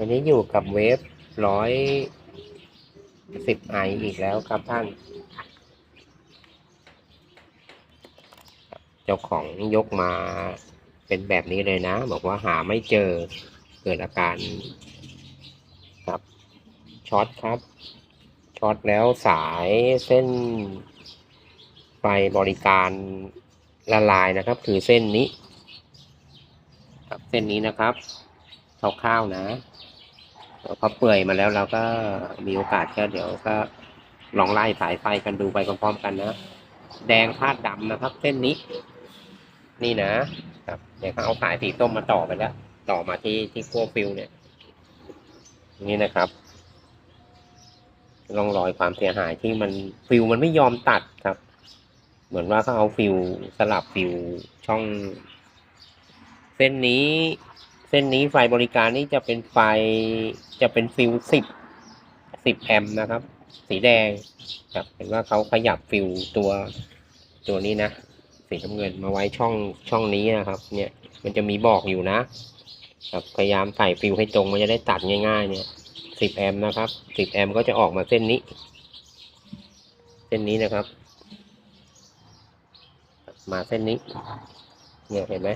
วันนี้อยู่กับเวฟร้อยสิบไออีกแล้วครับท่าน เจ้าของยกมาเป็นแบบนี้เลยนะ บอกว่าหาไม่เจอเกิดอาการครับช็อตครับช็อตแล้วสายเส้นไฟบริการละลายนะครับ คือเส้นนี้ ครับเส้นนี้นะครับคร่าวๆนะ พอเปื่อยมาแล้วเราก็มีโอกาสก็เดี๋ยวก็ลองไล่สายไฟกันดูไปพร้อมๆกันนะ แดงพาดดำนะครับ เส้นนี้ นี่นะครับ เดี๋ยวเขาเอาสายสีส้มมาต่อไปแล้ว ต่อมาที่ที่ขั้วฟิวเนี่ย นี่นะครับร่องรอยความเสียหายที่มันฟิวมันไม่ยอมตัดครับ เหมือนว่าเขาเอาฟิวสลับฟิวช่อง เส้นนี้ เส้นนี้ไฟบริการนี่จะเป็นไฟจะเป็นฟิวสิบสิบแอมป์นะครับ สีแดงครับเห็นว่าเขาขยับฟิวตัวตัวนี้นะสีน้ำเงินมาไว้ช่องช่องนี้นะครับ เนี่ยมันจะมีบอกอยู่นะครับพยายามใส่ฟิวให้ตรงมันจะได้ตัดง่าย ๆ เนี่ยสิบแอมป์นะครับสิบแอมป์ก็จะออกมาเส้นนี้ เส้นนี้นะครับ มาเส้นนี้ เนี่ยเห็นไหม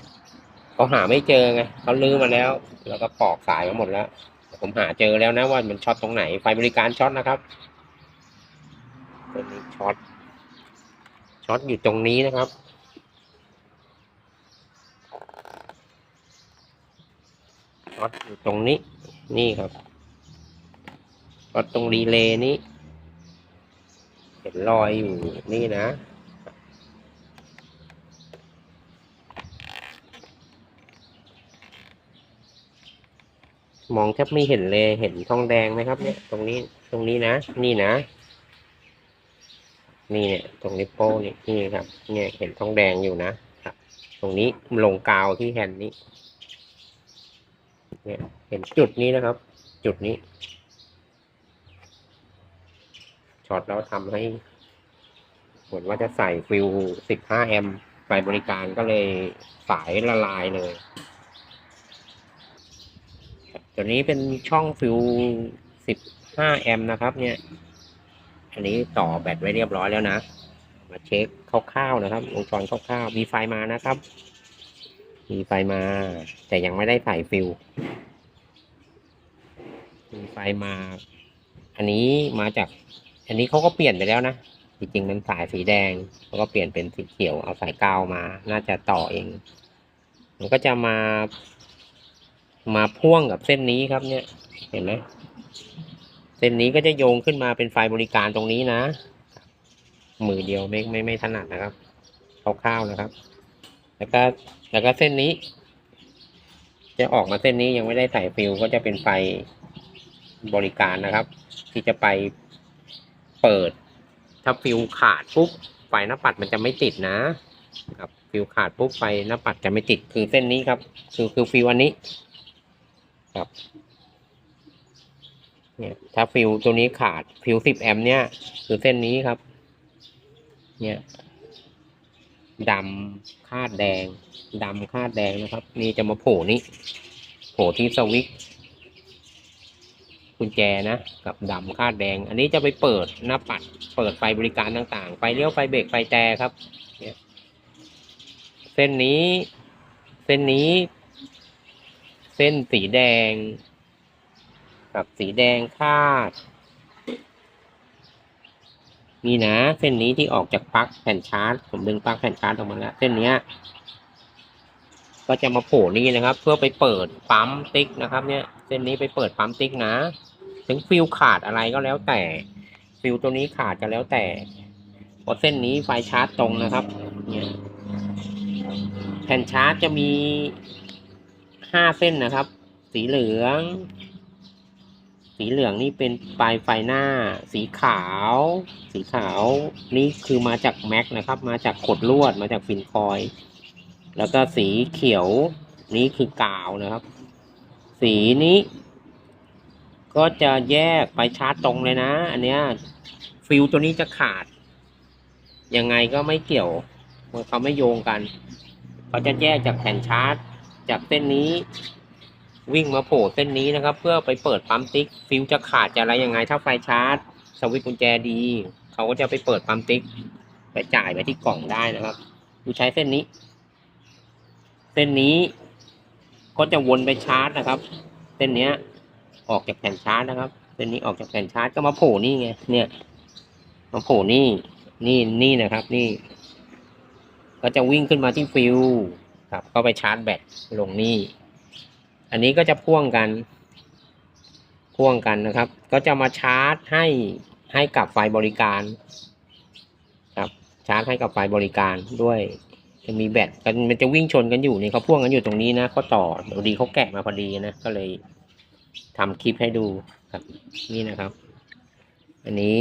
เขาหาไม่เจอไงเขาลื้อมาแล้ว แล้วก็ปอกสายมาหมดแล้ว ผมหาเจอแล้วนะว่ามันช็อตตรงไหน ไฟบริการช็อตนะครับตัวนี้ช็อต ช็อตอยู่ตรงนี้นะครับ ช็อตอยู่ตรงนี้ นี่ครับ ช็อตตรงรีเลย์นี้ เห็นรอยอยู่นี่นะ มองแทบไม่เห็นเลยเห็นทองแดงไหมครับ เนี่ย ตรงนี้ตรงนี้นะ นี่นะ นี่เนี่ย ตรงนิ้วโป้งนี่นี่ครับ เนี่ยเห็นทองแดงอยู่นะครับ ตรงนี้ลงกาวที่แฮนด์นี้ เนี่ย เห็นจุดนี้นะครับ จุดนี้ช็อตแล้วทำให้เหมือนว่าจะใส่ฟิว 15 แอมป์ไฟบริการก็เลยสายละลายเลย ตัวนี้เป็นช่องฟิว15 แอมป์นะครับ เนี่ย อันนี้ต่อแบตไว้เรียบร้อยแล้วนะ มาเช็คคร่าวๆนะครับวงจรคร่าวๆ มีไฟมานะครับ มีไฟมา แต่ยังไม่ได้ใส่ฟิว มีไฟมา อันนี้มาจาก อันนี้เขาก็เปลี่ยนไปแล้วนะ จริงๆมันสายสีแดงเขาก็เปลี่ยนเป็นสีเขียว เอาสายกาวมา น่าจะต่อเอง มันก็จะมา มาพ่วงกับเส้นนี้ครับเนี่ย เห็นไหมเส้นนี้ก็จะโยงขึ้นมาเป็นไฟบริการตรงนี้นะ มือเดียวไม่ไม่ไม่ถนัดนะครับคร่าวๆนะครับ แล้วก็แล้วก็เส้นนี้ จะออกมาเส้นนี้ยังไม่ได้ใส่ฟิวก็จะเป็นไฟบริการนะครับ ที่จะไปเปิด ถ้าฟิวขาดปุ๊บไฟหน้าปัดมันจะไม่ติดนะครับ ฟิวขาดปุ๊บไฟหน้าปัดจะไม่ติดคือเส้นนี้ครับ คือคือฟิวอันนี้ ครับ เนี่ยถ้าฟิวตัวนี้ขาดฟิวสิบแอมเนี่ย คือเส้นนี้ครับ เนี่ยดำคาดแดงดำคาดแดงนะครับ นี่จะมาโผล่นี้โผล่ที่สวิตกุญแจนะกับดำคาดแดง อันนี้จะไปเปิดหน้าปัด เปิดไฟบริการต่างๆ ไฟเลี้ยวไฟเบรกไฟแต่ครับเนี่ยเส้นนี้ เส้นนี้ เส้นสีแดง กับสีแดงคาด นี่นะ เส้นนี้ที่ออกจากปลั๊กแผ่นชาร์จ ผมดึงปลั๊กแผ่นชาร์จออกมาแล้ว เส้นเนี้ยก็จะมาโผล่นี่นะครับ เพื่อไปเปิดปั๊มติ๊กนะครับ เนี่ย เส้นนี้ไปเปิดปั๊มติ๊กนะ ถึงฟิลขาดอะไรก็แล้วแต่ ฟิลตัวนี้ขาดก็แล้วแต่พราะเส้นนี้ไฟชาร์จตรงนะครับ เนี่ยแผ่นชาร์จจะมี ห้าเส้นนะครับ สีเหลือง สีเหลืองนี่เป็นปลายไฟหน้า สีขาว สีขาวนี่คือมาจากแม็กนะครับ มาจากขดลวดมาจากฟินคอย แล้วก็สีเขียวนี่คือกาวนะครับ สีนี้ ก็จะแยกไปชาร์จตรงเลยนะ อันเนี้ยฟิลตัวนี้จะขาด ยังไงก็ไม่เกี่ยวเขาไม่โยงกันเขาจะแยกจากแผ่นชาร์จ จากเส้นนี้ วิ่งมาโผล่เส้นนี้นะครับ เพื่อไปเปิดปั๊มติ๊ก ฟิวจะขาดจะอะไรยังไง ถ้าไฟชาร์จ สวิตช์กุญแจดี เขาก็จะไปเปิดปั๊มติ๊ก ไปจ่ายไปที่กล่องได้นะครับดูใช้เส้นนี้ เส้นนี้ก็จะวนไปชาร์จนะครับ เส้นเนี้ย ออกจากแผ่นชาร์จนะครับ เส้นนี้ออกจากแผ่นชาร์จก็มาโผล่นี่ไง เนี่ย มาโผล่นี่ นี่ นี่นะครับ นี่ ก็จะวิ่งขึ้นมาที่ฟิว ครับก็ไปชาร์จแบตลงนี่ อันนี้ก็จะพ่วงกัน พ่วงกันนะครับ ก็จะมาชาร์จให้ให้กับไฟบริการ ครับ ชาร์จให้กับไฟบริการด้วยจะมีแบตกันมันจะวิ่งชนกันอยู่นี่เขาพ่วงกันอยู่ตรงนี้นะเขาต่อพอดีเขาแกะมาพอดีนะก็เลยทำคลิปให้ดูครับ นี่นะครับ อันนี้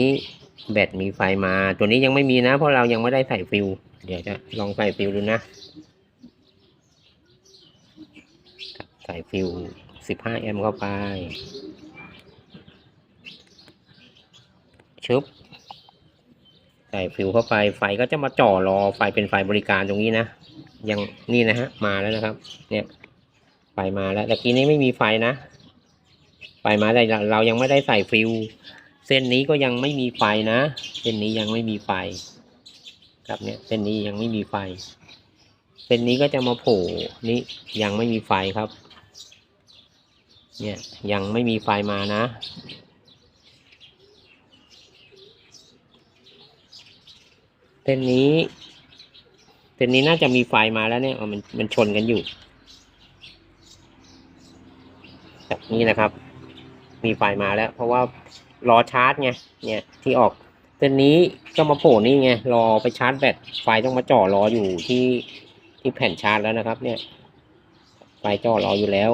แบตมีไฟมา ตัวนี้ยังไม่มีนะ เพราะเรายังไม่ได้ใส่ฟิวเดี๋ยวจะลองใส่ฟิวดูนะ ใส่ฟิว 15 แอมป์เข้าไป ชึบ ใส่ฟิวเข้าไป ไฟก็จะมาจ่อรอ ไฟเป็นไฟบริการตรงนี้นะ ยังนี่นะฮะ มาแล้วนะครับ เนี่ย ไฟมาแล้ว แต่กี้นี้ไม่มีไฟนะ ไฟมาแต่เราเรายังไม่ได้ใส่ฟิว เส้นนี้ก็ยังไม่มีไฟนะ เส้นนี้ยังไม่มีไฟ ครับเนี่ย เส้นนี้ยังไม่มีไฟเส้นนี้ก็จะมาโผล่นี่ยังไม่มีไฟครับ เนี่ยยังไม่มีไฟมานะ เส้นนี้เส้นนี้น่าจะมีไฟมาแล้วเนี่ยมันมันชนกันอยู่แบบนี้นะครับ มีไฟมาแล้ว เพราะว่ารอชาร์จไงเนี่ยที่ออกเส้นนี้ก็มาโผล่นี่ไงรอไปชาร์จแบตไฟต้องมาจ่อรออยู่ที่ที่แผ่นชาร์จแล้วนะครับ เนี่ยไฟจ่อรออยู่แล้ว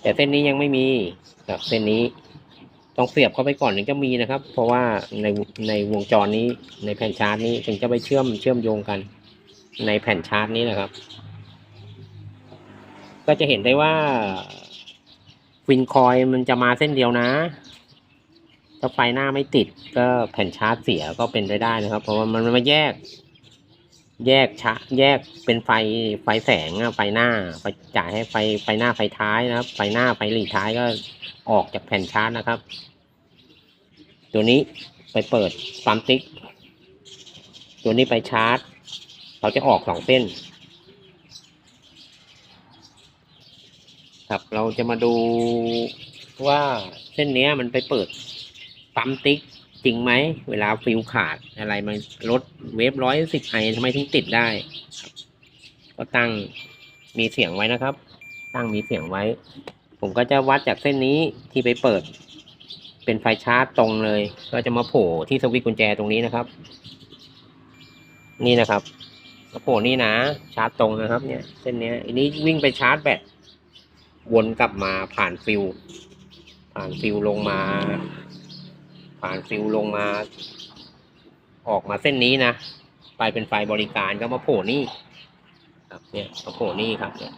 แต่เส้นนี้ยังไม่มีครับเส้นนี้ต้องเสียบเข้าไปก่อนถึงจะมีนะครับ เพราะว่าในในวงจรนี้ในแผ่นชาร์จนี้ถึงจะไปเชื่อมเชื่อมโยงกัน ในแผ่นชาร์จนี้นะครับ ก็จะเห็นได้ว่าฟินคอยมันจะมาเส้นเดียวนะถ้าไฟหน้าไม่ติดก็แผ่นชาร์จเสียก็เป็นไปได้นะครับ เพราะว่ามันมาแยก แยกชะแยกเป็นไฟไฟแสงอะไฟหน้าไฟจ่ายให้ไฟไฟหน้าไฟท้ายนะครับ ไฟหน้าไฟหลีท้ายก็ออกจากแผ่นชาร์จนะครับ ตัวนี้ไปเปิดปั๊มติ๊ก ตัวนี้ไปชาร์จ เราจะออกสองเส้น ครับเราจะมาดูว่าเส้นนี้มันไปเปิดปั๊มติ๊ก จริงไหม เวลาฟิวขาดอะไรมันลดเวฟร้อยสิบไอทำไมถึงติดได้ ก็ตั้งมีเสียงไว้นะครับ ตั้งมีเสียงไว้ ผมก็จะวัดจากเส้นนี้ที่ไปเปิด เป็นไฟชาร์จตรงเลย ก็จะมาโผล่ที่สวิตช์กุญแจตรงนี้นะครับ นี่นะครับมาโผล่นี่นะชาร์จตรงนะครับ เนี่ย เส้นนี้อันนี้วิ่งไปชาร์จแบตวนกลับมาผ่านฟิวผ่านฟิวลงมา ผ่านฟิวลงมา ออกมาเส้นนี้นะไปเป็นไฟบริการก็มาโผล่นี่ครับเนี่ยมาโผล่นี่ครับเนี่ย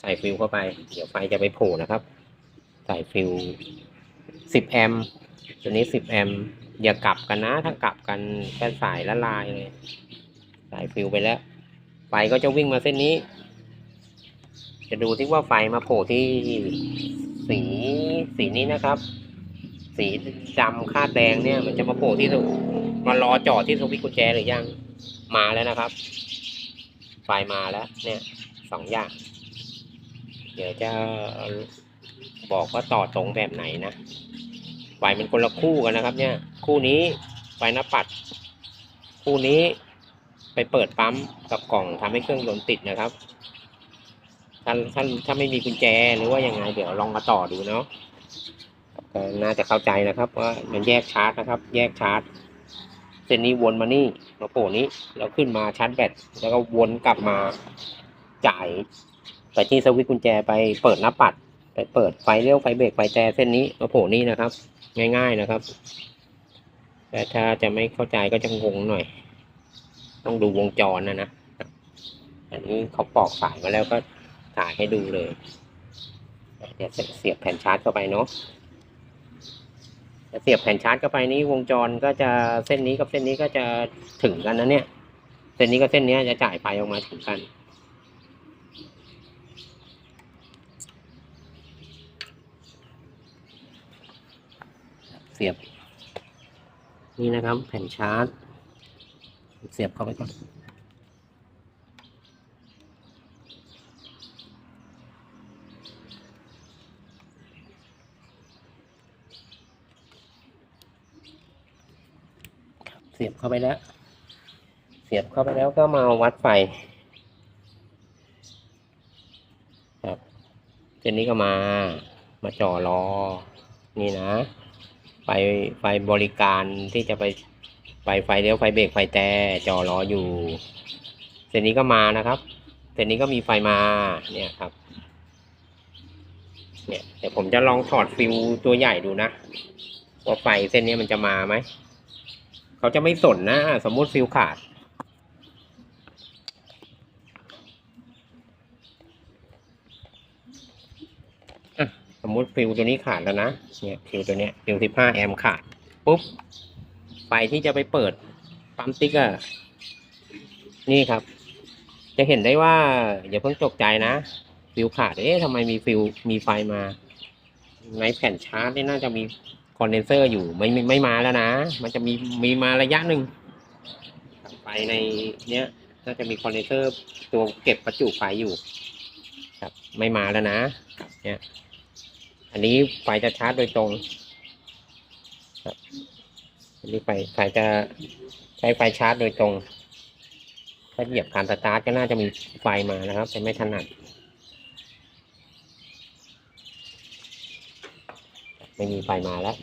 ใส่ฟิวเข้าไป เดี๋ยวไฟจะไปโผล่นะครับ ใส่ฟิวสิบแอมป์ตัวนี้สิบแอมป์อย่ากลับกันนะ ถ้ากลับกันแค่สายละลายเลยใส่ฟิวไปแล้ว ไฟก็จะวิ่งมาเส้นนี้ จะดูที่ว่าไฟมาโผล่ที่ สีสีนี้นะครับ สีดำคาดแดงเนี่ย มันจะมาโผล่ที่สุมารอจอดที่สวิตช์กุญแจหรือยังมาแล้วนะครับไฟมาแล้ว เนี่ยสองอย่าง เดี๋ยวจะบอกว่าต่อตรงแบบไหนนะไฟมันคนละคู่กันนะครับ เนี่ย คู่นี้ไฟหน้าปัด คู่นี้ไปเปิดปั๊มกับกล่องทำให้เครื่องยนต์ติดนะครับ ถ้าถ้าถ้าไม่มีกุญแจหรือว่ายังไง เดี๋ยวลองมาต่อดูเนาะน่าจะเข้าใจนะครับว่ามันแยกชาร์จนะครับ แยกชาร์จเส้นนี้วนมานี่มาโผล่นี้แล้วขึ้นมาชาร์จแบตแล้วก็วนกลับมาจ่ายไปที่สวิตช์กุญแจไปเปิดหน้าปัด ไปเปิดไฟเลี้ยวไฟเบรกไฟแจเส้นนี้มาโผล่นี่นะครับ ง่ายๆนะครับ แต่ถ้าจะไม่เข้าใจก็จะงงหน่อย ต้องดูวงจรนะนะอันนี้เขาปอกสายมาแล้วก็ ถ่ายให้ดูเลยเดี๋ยวเสียบแผ่นชาร์จเข้าไปเนาะเสียบแผ่นชาร์จเข้าไปนี้วงจรก็จะเส้นนี้กับเส้นนี้ก็จะถึงกันนะเนี่ย เส้นนี้กับเส้นนี้จะจ่ายไฟออกมาถึงกันเสียบ นี่นะครับแผ่นชาร์จ เสียบเข้าไปก่อน สียบเข้าไปแล้ว เสียบเข้าไปแล้วก็มาวัดไฟครับเจนนี้ก็มา มาจ่อรอ นี่นะ ไฟไฟบริการที่จะไปไฟไฟเลี้ยวไฟเบรกไฟแต่จ่อรออยู่ เส้นนี้ก็มานะครับ เส้นนี้ก็มีไฟมา เนี่ยครับ เนี่ยเดี๋ยวผมจะลองถอดฟิวตัวใหญ่ดูนะว่าไฟเส้นนี้มันจะมาไหม เขาจะไม่สนนะ สมมติฟิวขาด สมมติฟิวตัวนี้ขาดแล้วนะ เนี่ยฟิวตัวเนี้ยฟิวสิบห้าแอมป์ขาด ปุ๊บ ไฟที่จะไปเปิดปั๊มติ๊กอะนี่ครับ จะเห็นได้ว่า อย่าเพิ่งตกใจนะ ฟิวขาด เอ๊ะทำไมมีฟิวมีไฟมา ในแผ่นชาร์จนี่น่าจะมี อนเดนเซอร์อยู่ไม่ไม่ไม่มาแล้วนะ มันจะมีมีมาระยะหนึ่งไฟในเนี้ยน่าจะมีคอนเดนเซอร์ตัวเก็บประจุไฟอยู่ ครับไม่มาแล้วนะเนี่ยอันนี้ไฟจะชาร์จโดยตรงครับอันนี้ไฟไฟจะใช้ไฟชาร์จโดยตรง ถ้าเหยียบคานสตาร์ทก็น่าจะมีไฟมานะครับแต่ไม่ถนัด ไม่มีไฟมาแล้ว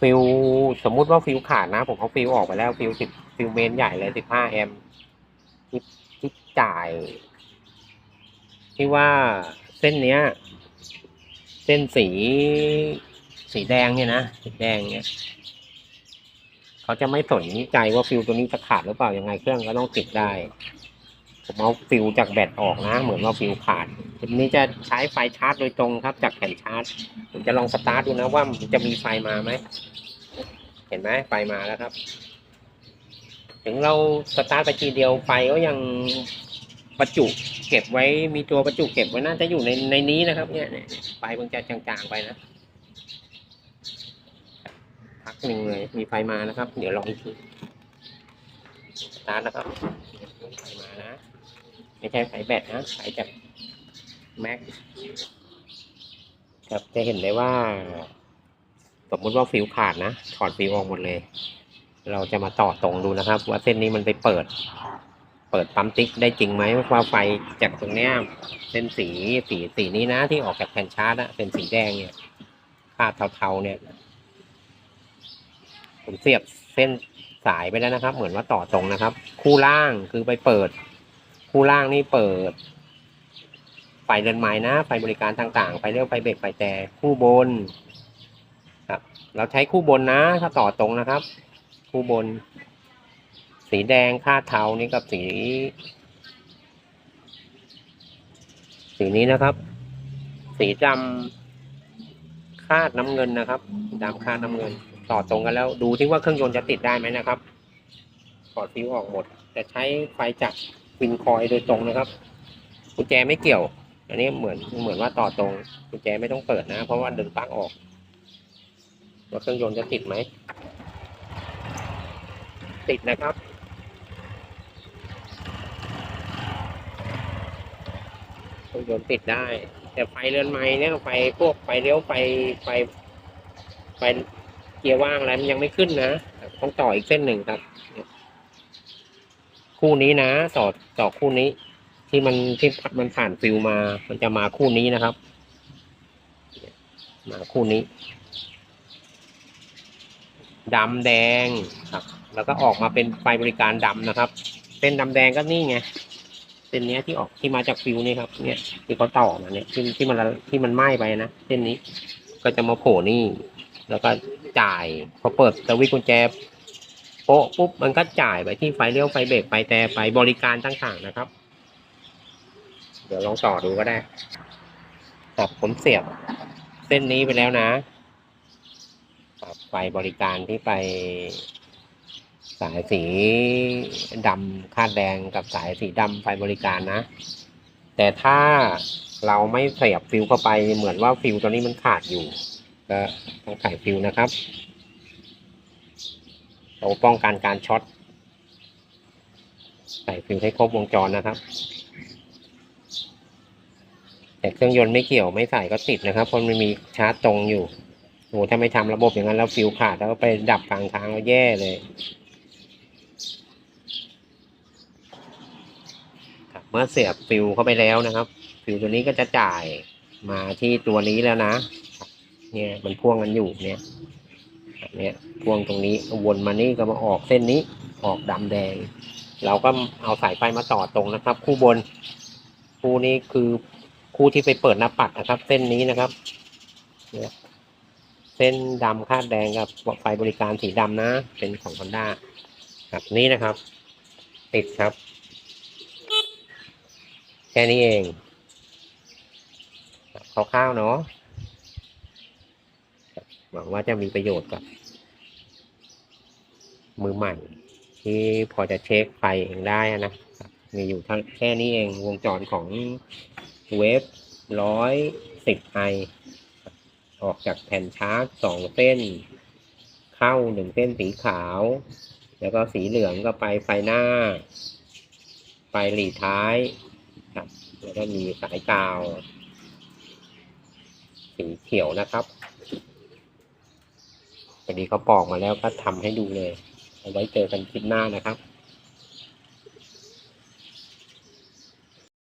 ฟิวสมมุติว่าฟิวขาดนะ ผมเอาฟิวออกไปแล้วฟิวสิบฟิวเมนใหญ่เลยสิบห้าแอมป์ที่ที่จ่าย ที่ว่าเส้นเนี้ย เส้นสีสีแดงเนี่ยนะสีแดงเนี่ยเขาจะไม่สนใจว่าฟิวตัวนี้จะขาดหรือเปล่ายังไงเครื่องก็ต้องติดได้ ผมเอาฟิวจากแบตออกนะ เหมือนว่าฟิวขาดทีนี้จะใช้ไฟชาร์จโดยตรงครับ จากแผ่นชาร์จ ผมจะลองสตาร์ทดูนะว่ามันจะมีไฟมาไหม เห็นไหมไฟมาแล้วครับ ถึงเราสตาร์ทไปทีเดียวไฟก็ยังประจุเก็บไว้มีตัวประจุเก็บไว้น่าจะอยู่ในในนี้นะครับ เนี่ยเนี่ยไฟมันจะจางๆไปนะพักหนึ่งเลยมีไฟมานะครับ เดี๋ยวลองอีกทีสตาร์ทนะครับไฟมานะ ไม่ใช่ไฟแบตนะไฟจากแม็กครับจะเห็นได้ว่า สมมุติว่าฟิวขาดนะ ถอดฟิวออกหมดเลย เราจะมาต่อตรงดูนะครับ ว่าเส้นนี้มันไปเปิด เปิดปั๊มติ๊กได้จริงไหมว่าไฟจากตรงเนี้ยเส้นสีสีสีนี้นะ ที่ออกจากแผ่นชาร์จอะเป็นสีแดงเนี่ยคาดเทาๆเนี่ย ผมเสียบเส้นสายไปแล้วนะครับ เหมือนว่าต่อตรงนะครับ คู่ล่างคือไปเปิด คู่ล่างนี่เปิด ไฟเดินไม้นะ ไฟบริการต่างๆ ไฟเลี้ยวไฟเบรกไฟแต่คู่บน ครับ เราใช้คู่บนนะ ถ้าต่อตรงนะครับ คู่บน สีแดงคาดเทานี่กับสี สีนี้นะครับ สีดำคาดน้ำเงินนะครับดำคาดน้ำเงิน ต่อตรงกันแล้ว ดูที่ว่าเครื่องยนต์จะติดได้ไหมนะครับถอดฟิวออกหมดจะใช้ไฟจาก วินคอยโดยตรงนะครับกุญแจไม่เกี่ยว อันนี้เหมือนเหมือนว่าต่อตรงกุญแจไม่ต้องเปิดนะ เพราะว่าดึงปลั๊กออกว่าเครื่องยนต์จะติดไหม ติดนะครับ เครื่องยนต์ติดได้ แต่ไฟเรือนไม้เนี่ยไฟพวกไฟเลี้ยวไฟไฟไฟเกียร์ว่างอะไรมันยังไม่ขึ้นนะ ต้องต่ออีกเส้นหนึ่งครับ คู่นี้นะต่อต่อคู่นี้ ที่มันที่มันผ่านฟิวมา มันจะมาคู่นี้นะครับ มาคู่นี้ดำแดงครับ แล้วก็ออกมาเป็นไฟบริการดำนะครับ เส้นดำแดงก็นี่ไงเส้นนี้ที่ออกที่มาจากฟิวนี่ครับ เนี่ยที่เขาต่อมาเนี่ยที่ที่มันที่มันไหม้ไปนะเส้นนี้ก็จะมาโผล่นี่ แล้วก็จ่ายพอเปิดสวิตช์กุญแจ โป๊ะปุ๊บมันก็จ่ายไปที่ไฟเลี้ยวไฟเบรกไฟแต่ไฟบริการต่างๆนะครับ เดี๋ยวลองต่อดูก็ได้ครับผมเสียบ เส้นนี้ไปแล้วนะครับไฟบริการที่ไป สายสีดำคาดแดงกับสายสีดำไฟบริการนะ แต่ถ้าเราไม่เสียบฟิวเข้าไปเหมือนว่าฟิวตัวนี้มันขาดอยู่ ก็ต้องใส่ฟิวนะครับ เราป้องกันการช็อต ใส่ฟิวให้ครบวงจรนะครับ แต่เครื่องยนต์ไม่เกี่ยวไม่ใส่ก็ติดนะครับเพราะมันมีชาร์จตรงอยู่โอ้ถ้าไม่ทำระบบอย่างนั้นแล้วฟิวขาดแล้วก็ไปดับกลางทางแล้วแย่เลยครับเมื่อเสียบฟิวเข้าไปแล้วนะครับ ฟิวตัวนี้ก็จะจ่ายมาที่ตัวนี้แล้วนะ เนี่ยมันพ่วงกันอยู่เนี่ย แบบนี่ยพ่วงตรงนี้วนมานี่ก็มาออกเส้นนี้ออกดำแดง เราก็เอาสายไฟมาต่อตรงนะครับ คู่บน คู่นี้คือคู่ที่ไปเปิดหน้าปัดนะครับ เส้นนี้นะครับเนี่ยเส้นดำคาดแดงกับไฟบริการสีดำนะ เป็นของ Honda ครับนี่นะครับ ติดครับ แค่นี้เองคร่าวๆเนาะ หวังว่าจะมีประโยชน์กับ มือใหม่ ที่พอจะเช็คไฟเองได้นะครับมีอยู่ทั้งแค่นี้เองวงจรของเวฟร้อยสิบไอออกจากแผ่นชาร์จสองเส้น เข้าหนึ่งเส้นสีขาว แล้วก็สีเหลืองก็ไปไฟหน้าไฟหลีท้ายครับแล้วก็มีสายกาว สีเขียวนะครับ พอดีเขาปอกมาแล้วก็ทำให้ดูเลย เอาไว้เจอกันคลิปหน้านะครับ